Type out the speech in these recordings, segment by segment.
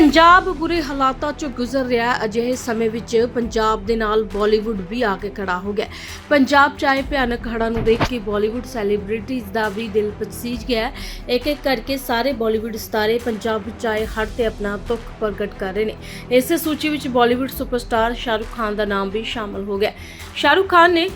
ਪੰਜਾਬ ਬੁਰੇ ਹਾਲਾਤਾਂ 'ਚੋਂ ਗੁਜ਼ਰ ਰਿਹਾ ਹੈ। ਅਜਿਹੇ ਸਮੇਂ ਵਿੱਚ ਪੰਜਾਬ ਦੇ ਨਾਲ ਬਾਲੀਵੁੱਡ ਵੀ ਆ ਕੇ ਖੜਾ ਹੋ ਗਿਆ ਪੰਜਾਬ 'ਚ ਆਏ ਭਿਆਨਕ ਹੜ੍ਹਾਂ ਨੂੰ ਦੇਖ ਕੇ ਬਾਲੀਵੁੱਡ ਸੈਲੀਬ੍ਰਿਟੀਜ਼ ਦਾ ਵੀ ਦਿਲ ਪਸੀਜ ਗਿਆ ਇੱਕ ਇੱਕ ਕਰਕੇ ਸਾਰੇ ਬਾਲੀਵੁੱਡ ਸਿਤਾਰੇ ਪੰਜਾਬ ਵਿੱਚ ਆਏ ਹੜ੍ਹ ਤੇ ਆਪਣਾ ਦੁੱਖ ਪ੍ਰਗਟ ਕਰ ਰਹੇ ਨੇ। ਇਸੇ ਸੂਚੀ ਵਿੱਚ ਬਾਲੀਵੁੱਡ ਸੁਪਰਸਟਾਰ ਸ਼ਾਹਰੁਖ ਖਾਨ ਦਾ ਨਾਮ ਵੀ ਸ਼ਾਮਲ ਹੋ ਗਿਆ ਸ਼ਾਹਰੁਖ ਖਾਨ ਨੇ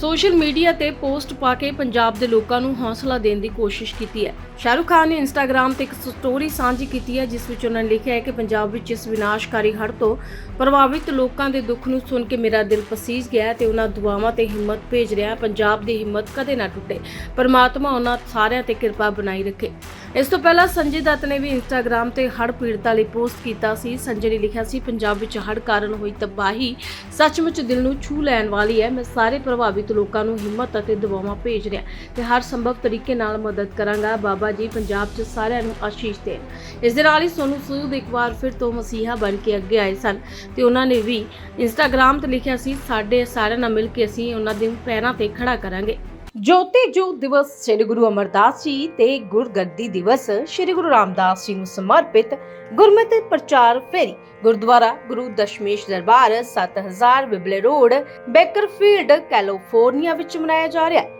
ਸੋਸ਼ਲ ਮੀਡੀਆ ਤੇ ਪੋਸਟ ਪਾ ਕੇ ਪੰਜਾਬ ਦੇ ਲੋਕਾਂ ਨੂੰ ਹੌਸਲਾ ਦੇਣ ਦੀ ਕੋਸ਼ਿਸ਼ ਕੀਤੀ ਹੈ। ਸ਼ਾਹਰੁਖ ਖਾਨ ਨੇ ਇੰਸਟਾਗ੍ਰam ਤੇ ਇੱਕ ਸਟੋਰੀ ਸਾਂਝੀ ਕੀਤੀ ਹੈ, ਜਿਸ ਵਿੱਚ ਉਹਨਾਂ ਨੇ ਲਿਖਿਆ ਹੈ ਕਿ ਪੰਜਾਬ ਵਿੱਚ ਇਸ ਵਿਨਾਸ਼ਕਾਰੀ ਹੜ੍ਹ ਤੋਂ ਪ੍ਰਭਾਵਿਤ ਲੋਕਾਂ ਦੇ ਦੁੱਖ ਨੂੰ ਸੁਣ ਕੇ ਮੇਰਾ ਦਿਲ ਪਸੀਜ ਗਿਆ ਹੈ ਤੇ ਉਹਨਾਂ ਦੁਆਵਾਂ ਤੇ ਹਿੰਮਤ ਭੇਜ ਰਿਹਾ ਪੰਜਾਬ ਦੀ ਹਿੰਮਤ ਕਦੇ ਨਾ ਟੁੱਟੇ। ਪਰਮਾਤਮਾ ਉਹਨਾਂ ਸਾਰਿਆਂ ਤੇ ਕਿਰਪਾ ਬਣਾਈ ਰੱਖੇ। ਇਸ ਤੋਂ ਪਹਿਲਾਂ ਸੰਜੇ ਦੱਤ ਨੇ ਵੀ ਇੰਸਟਾਗ੍ਰam ਤੇ ਹੜ੍ਹ ਪੀੜਤਾਂ ਲਈ ਪੋਸਟ ਕੀਤਾ ਸੀ। ਸੰਜੇ ਨੇ ਲਿਖਿਆ ਸੀ, ਪੰਜਾਬ ਵਿੱਚ ਹੜ੍ਹ ਕਾਰਨ ਹੋਈ ਤਬਾਹੀ ਸੱਚਮੁੱਚ ਦਿਲ ਨੂੰ ਛੂ ਲੈਣ ਵਾਲੀ ਹੈ। ਮੈਂ ਸਾਰੇ ਪ੍ਰਭਾਵਿਤ ਲੋਕਾਂ ਨੂੰ ਹਿੰਮਤ ਅਤੇ ਦੁਆਵਾਂ ਭੇਜ ਰਿਹਾ ਤੇ ਹਰ ਸੰਭਵ ਤਰੀਕੇ ਨਾਲ ਮਦਦ ਕਰਾਂਗਾ। ਬਾਬਾ ਜੀ, ਪੰਜਾਬ 'ਚ ਸਾਰਿਆਂ ਨੂੰ ਆਸ਼ੀਸ਼ ਦੇਣ। ਇਸ ਦੇ ਨਾਲ ਹੀ ਸੋਨੂ ਸੂਦ ਇੱਕ ਵਾਰ ਫਿਰ ਤੋਂ ਮਸੀਹਾ ਬਣ ਕੇ ਅੱਗੇ ਆਏ ਸਨ ਤੇ ਉਹਨਾਂ ਨੇ ਵੀ ਇੰਸਟਾਗ੍ਰam ਤੇ ਲਿਖਿਆ ਸੀ, ਸਾਡੇ ਸਾਰਿਆਂ ਨਾਲ ਮਿਲ ਕੇ ਅਸੀਂ ਉਹਨਾਂ ਦੇ ਪੈਰਾਂ ਤੇ ਖੜਾ ਕਰਾਂਗੇ। ਜੋਤੀ ਜੋਤ ਦਿਵਸ ਸ੍ਰੀ ਗੁਰੂ ਅਮਰਦਾਸ ਜੀ ਤੇ ਗੁਰਗੱਦੀ ਦਿਵਸ ਸ੍ਰੀ ਗੁਰੂ ਰਾਮਦਾਸ ਜੀ ਨੂੰ ਸਮਰਪਿਤ ਗੁਰਮਤਿ ਪ੍ਰਚਾਰ ਫੇਰੀ। ਗੁਰਦੁਆਰਾ ਗੁਰੂ ਦਸ਼ਮੇਸ਼ ਦਰਬਾਰ 7000 ਬਿਬਲੇ ਰੋਡ, ਬੇਕਰਫੀਲਡ, ਕੈਲੀਫੋਰਨੀਆ ਵਿੱਚ ਮਨਾਇਆ ਜਾ ਰਿਹਾ ਹੈ।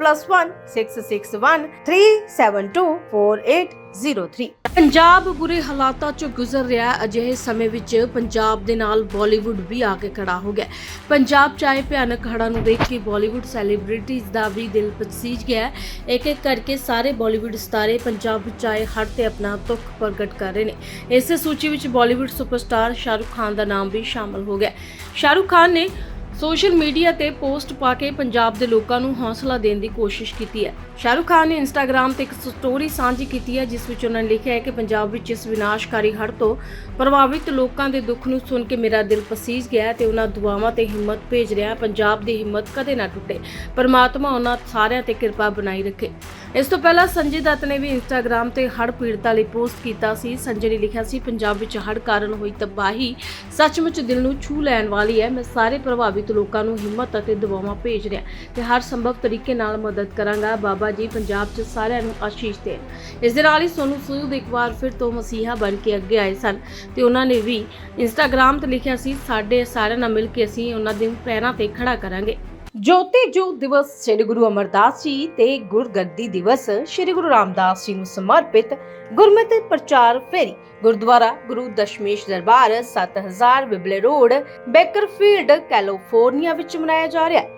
+1 661 372 4803 ਪੰਜਾਬ ਬੁਰੇ ਹਾਲਾਤਾਂ 'ਚੋਂ ਗੁਜ਼ਰ ਰਿਹਾ ਅਜਿਹੇ ਸਮੇਂ ਵਿੱਚ ਪੰਜਾਬ ਦੇ ਨਾਲ ਬਾਲੀਵੁੱਡ ਵੀ ਆ ਕੇ ਖੜਾ ਹੋ ਗਿਆ ਪੰਜਾਬ 'ਚ ਭਿਆਨਕ ਹੜ੍ਹਾਂ ਨੂੰ ਦੇਖ ਕੇ ਬਾਲੀਵੁੱਡ ਸੈਲੀਬ੍ਰਿਟੀਜ਼ ਦਾ ਵੀ ਦਿਲ ਪਸੀਜ ਗਿਆ ਇੱਕ ਇੱਕ ਕਰਕੇ ਸਾਰੇ ਬਾਲੀਵੁੱਡ ਸਿਤਾਰੇ ਪੰਜਾਬ ਵਿੱਚ ਆਏ ਹੜ੍ਹ ਤੇ ਆਪਣਾ ਦੁੱਖ ਪ੍ਰਗਟ ਕਰ ਰਹੇ ਨੇ। ਇਸੇ ਸੂਚੀ ਵਿੱਚ ਬਾਲੀਵੁੱਡ ਸੁਪਰਸਟਾਰ ਸ਼ਾਹਰੁਖ ਖਾਨ ਦਾ ਨਾਮ ਵੀ ਸ਼ਾਮਲ ਹੋ ਗਿਆ ਸ਼ਾਹਰੁਖ ਖਾਨ ਨੇ ਸੋਸ਼ਲ ਮੀਡੀਆ ਤੇ ਪੋਸਟ ਪਾ ਕੇ ਪੰਜਾਬ ਦੇ ਲੋਕਾਂ ਨੂੰ ਹੌਸਲਾ ਦੇਣ ਦੀ ਕੋਸ਼ਿਸ਼ ਕੀਤੀ ਹੈ। ਸ਼ਾਹਰੁਖ ਖਾਨ ਨੇ ਇੰਸਟਾਗ੍ਰam ਤੇ ਇੱਕ ਸਟੋਰੀ ਸਾਂਝੀ ਕੀਤੀ ਹੈ, ਜਿਸ ਵਿੱਚ ਉਹਨਾਂ ਨੇ ਲਿਖਿਆ ਹੈ ਕਿ ਪੰਜਾਬ ਵਿੱਚ ਇਸ ਵਿਨਾਸ਼ਕਾਰੀ ਹੜ੍ਹ ਤੋਂ ਪ੍ਰਭਾਵਿਤ ਲੋਕਾਂ ਦੇ ਦੁੱਖ ਨੂੰ ਸੁਣ ਕੇ ਮੇਰਾ ਦਿਲ ਪਸੀਜ ਗਿਆ ਹੈ ਤੇ ਉਹਨਾਂ ਦੁਆਵਾਂ ਤੇ ਹਿੰਮਤ ਭੇਜ ਰਿਹਾ ਪੰਜਾਬ ਦੀ ਹਿੰਮਤ ਕਦੇ ਨਾ ਟੁੱਟੇ। ਪਰਮਾਤਮਾ ਉਹਨਾਂ ਸਾਰਿਆਂ ਤੇ ਕਿਰਪਾ ਬਣਾਈ ਰੱਖੇ। ਇਸ ਤੋਂ ਪਹਿਲਾਂ ਸੰਜੇ ਦੱਤ ਨੇ ਵੀ ਇੰਸਟਾਗ੍ਰam ਤੇ ਹੜ੍ਹ ਪੀੜਤਾਂ ਲਈ ਪੋਸਟ ਕੀਤਾ ਸੀ। ਸੰਜੇ ਨੇ ਲਿਖਿਆ ਸੀ, ਪੰਜਾਬ ਵਿੱਚ ਹੜ੍ਹ ਕਾਰਨ ਹੋਈ ਤਬਾਹੀ ਸੱਚਮੁੱਚ ਦਿਲ ਨੂੰ ਛੂ ਲੈਣ ਵਾਲੀ ਹੈ। ਮੈਂ ਸਾਰੇ ਪ੍ਰਭਾਵਿਤ ਲੋਕਾਂ ਨੂੰ ਹਿੰਮਤ ਅਤੇ ਦੁਆਵਾਂ ਭੇਜ ਰਿਹਾ ਤੇ ਹਰ ਸੰਭਵ ਤਰੀਕੇ ਨਾਲ ਮਦਦ ਕਰਾਂਗਾ। ਬਾਬਾ ਜੀ, ਪੰਜਾਬ 'ਚ ਸਾਰਿਆਂ ਨੂੰ ਆਸ਼ੀਸ਼ ਦੇਣ। ਇਸ ਦੇ ਨਾਲ ਹੀ ਸੋਨੂ ਸੂਦ ਇੱਕ ਵਾਰ ਫਿਰ ਤੋਂ ਮਸੀਹਾ ਬਣ ਕੇ ਅੱਗੇ ਆਏ ਸਨ ਤੇ ਉਹਨਾਂ ਨੇ ਵੀ ਇੰਸਟਾਗ੍ਰam ਤੇ ਲਿਖਿਆ ਸੀ, ਸਾਡੇ ਸਾਰਿਆਂ ਨਾਲ ਮਿਲ ਕੇ ਅਸੀਂ ਉਹਨਾਂ ਦੇ ਪੈਰਾਂ ਤੇ ਖੜਾ ਕਰਾਂਗੇ। ਜੋਤੀ ਜੋਤ ਦਿਵਸ ਸ੍ਰੀ ਗੁਰੂ ਅਮਰਦਾਸ ਜੀ ਤੇ ਗੁਰਗੱਦੀ ਦਿਵਸ ਸ੍ਰੀ ਗੁਰੂ ਰਾਮਦਾਸ ਜੀ ਨੂੰ ਸਮਰਪਿਤ ਗੁਰਮਤਿ ਪ੍ਰਚਾਰ ਫੇਰੀ। ਗੁਰਦੁਆਰਾ ਗੁਰੂ ਦਸ਼ਮੇਸ਼ ਦਰਬਾਰ 7000 ਬਿਬਲੇ ਰੋਡ, ਬੇਕਰਫੀਲਡ, ਕੈਲੀਫੋਰਨੀਆ ਵਿੱਚ ਮਨਾਇਆ ਜਾ ਰਿਹਾ ਹੈ।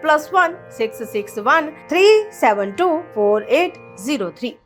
plus 1 6 6 1 3 7 2 4 8 0 3